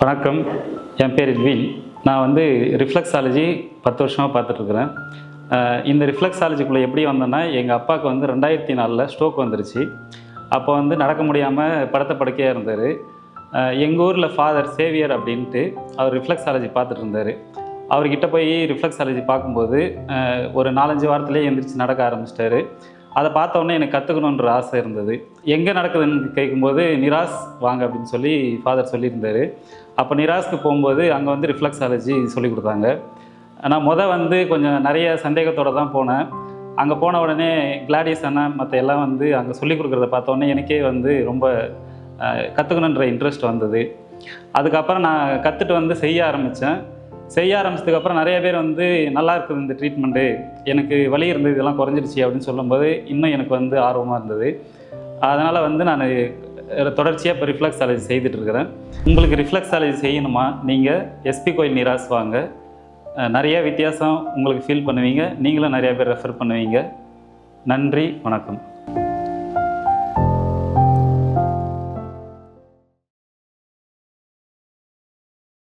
வணக்கம். என் பேர் இட்வின் நான் வந்து ரிஃப்ளெக்ஸாலஜி பத்து வருஷமாக பார்த்துட்ருக்குறேன். இந்த ரிஃப்ளெக்ஸாலஜிக்குள்ளே எப்படி வந்தேன்னா எங்கள் அப்பாவுக்கு வந்து ரெண்டாயிரத்தி நாலில் ஸ்ட்ரோக் வந்துருச்சு. அப்போ வந்து நடக்க முடியாமல் படுத்த படுக்கையாக இருந்தார். எங்கள் ஊரில் ஃபாதர் சேவியர் அப்படின்ட்டு அவர் ரிஃப்ளெக்ஸாலஜி பார்த்துட்டு இருந்தார் அவர்கிட்ட போய் ரிஃப்ளெக்ஸாலஜி பார்க்கும்போது ஒரு நாலஞ்சு வாரத்துலேயே எந்திரிச்சு நடக்க ஆரம்பிச்சிட்டாரு. அதை பார்த்த உடனே எனக்கு கற்றுக்கணுன்ற ஆசை இருந்தது. எங்கே நடக்குதுன்னு கேட்கும்போது நிராஸ் வாங்க அப்படின்னு சொல்லி ஃபாதர் சொல்லியிருந்தார். அப்போ நிராஸ்க்கு போகும்போது அங்கே வந்து ரிஃப்ளெக்ஸாலஜி சொல்லி கொடுத்தாங்க. நான் முத வந்து கொஞ்சம் நிறைய சந்தேகத்தோடு தான் போனேன். அங்கே போன உடனே கிளாடியஸ் அண்ணா மற்ற எல்லாம் வந்து அங்கே சொல்லி கொடுக்குறத பார்த்தோன்னே எனக்கே வந்து ரொம்ப கற்றுக்கணுன்ற இன்ட்ரெஸ்ட் வந்தது. அதுக்கப்புறம் நான் கற்றுட்டு வந்து செய்ய ஆரம்பித்தேன் செய்ய ஆரம்பிச்சதுக்கப்புறம் நிறைய பேர் வந்து நல்லா இருக்குது இந்த ட்ரீட்மெண்ட்டு எனக்கு வலி இருந்தது இதெல்லாம் குறைஞ்சிடுச்சு அப்படின்னு சொல்லும்போது இன்னும் எனக்கு வந்து ஆர்வமாக இருந்தது. அதனால் வந்து நான் தொடர்ச்சியாக இப்போ ரிஃப்ளெக்ஸ் செய்துட்டு இருக்கிறேன். உங்களுக்கு ரிஃப்ளெக்ஸாலஜி செய்யணுமா? நீங்கள் எஸ்பி கோயில் நிராஸ் வாங்க. நிறைய வித்தியாசம் உங்களுக்கு ஃபீல் பண்ணுவீங்க. நீங்களும் நிறைய பேர் ரெஃபர் பண்ணுவீங்க. நன்றி வணக்கம்.